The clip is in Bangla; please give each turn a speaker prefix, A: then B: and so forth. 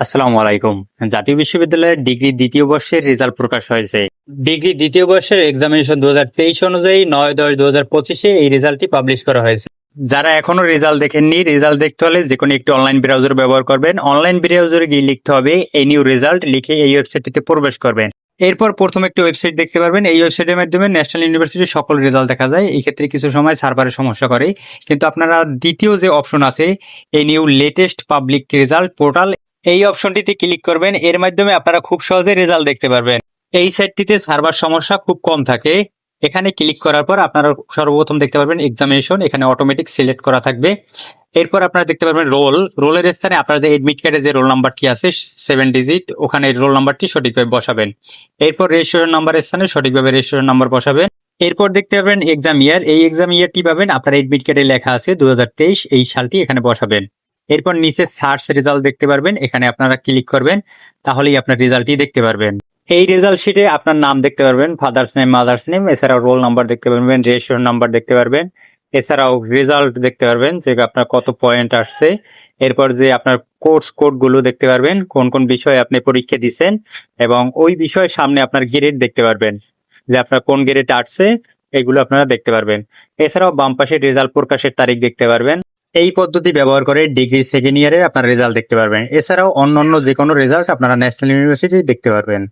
A: আসসালামু আলাইকুম। জাতীয় বিশ্ববিদ্যালয়ের ডিগ্রি দ্বিতীয় বর্ষের রেজাল্ট প্রকাশ হয়েছে। ডিগ্রি দ্বিতীয় বর্ষের এক্সামিনেশন দু হাজার তেইশ অনুযায়ী নয় দশ দু পঁচিশে এই রেজাল্টটি পাবলিশ করা হয়েছে। যারা এখনও রেজাল্ট দেখেননি, রেজাল্ট দেখতে হলে যে কোনো একটি অনলাইন ব্রাউজার ব্যবহার করবেন। অনলাইন ব্রাউজারে গিয়ে লিখতে হবে এই নিউ রেজাল্ট লিখে এই ওয়েবসাইটটিতে প্রবেশ করবেন। এরপর প্রথম একটি ওয়েবসাইট দেখতে পারবেন। এই ওয়েবসাইটের মাধ্যমে ন্যাশনাল ইউনিভার্সিটির সকল রেজাল্ট দেখা যায়। এই ক্ষেত্রে কিছু সময় সার্ভারের সমস্যা করে। কিন্তু আপনারা দ্বিতীয় যে অপশন আছে এই new latest public result portal এই অপশনটিতে ক্লিক করবেন। এর মাধ্যমে আপনারা খুব সহজে রেজাল্ট দেখতে পারবেন। এই সাইটটিতে সার্ভার সমস্যা খুব কম থাকে। এখানে ক্লিক করার পর আপনারা সর্বপ্রথম দেখতে পারবেন এক্সামিনেশন এখানে অটোমেটিক সিলেক্ট করা থাকবে। এরপর আপনারা দেখতে পারবেন রোল রোলের স্থানে আপনার যে এডমিট কার্ডে যে রোল নাম্বারটি আছে সেভেন ডিজিট ওখানে রোল নাম্বারটি সঠিকভাবে বসাবেন। এরপর রেজিস্ট্রেশন নাম্বারের স্থানে সঠিকভাবে রেজিস্ট্রেশন নাম্বার বসাবেন। এরপর দেখতে পাবেন এক্সাম ইয়ার এই এক্সাম ইয়ারটি পাবেন, আপনার এডমিট কার্ডে লেখা আছে দু হাজার তেইশ, এই সালটি এখানে বসাবেন। এরপর নিচে সার্চ রেজাল্ট দেখতে পারবেন। এখানে আপনারা ক্লিক করবেন, তাহলেই আপনার রেজাল্টটি দেখতে পারবেন। এই রেজাল্ট শিটে আপনার নাম দেখতে পারবেন ফাদার্স নেম মাদার্স নেম এছাড়াও রোল নাম্বার দেখতে পারবেন রেজিস্ট্রেশন নাম্বার দেখতে পারবেন, এছাড়াও রেজাল্ট দেখতে পারবেন, যে আপনার কত পয়েন্ট আসছে। এরপর যে আপনার কোর্স কোডগুলো দেখতে পারবেন, কোন কোন বিষয়ে আপনি পরীক্ষা দিচ্ছেন এবং ওই বিষয়ের সামনে আপনার গ্রেড দেখতে পারবেন। যে আপনার কোন গ্রেড আসছে, এগুলো আপনারা দেখতে পারবেন। এছাড়াও বাম পাশে রেজাল্ট প্রকাশের তারিখ দেখতে পারবেন। এই পদ্ধতি ব্যবহার করে ডিগ্রি সেকেন্ড ইয়ারের আপনারা রেজাল্ট দেখতে পারবেন। এছাড়াও অন্য অন্য যে কোনো রেজাল্ট আপনারা ন্যাশনাল ইউনিভার্সিটি দেখতে পারবেন।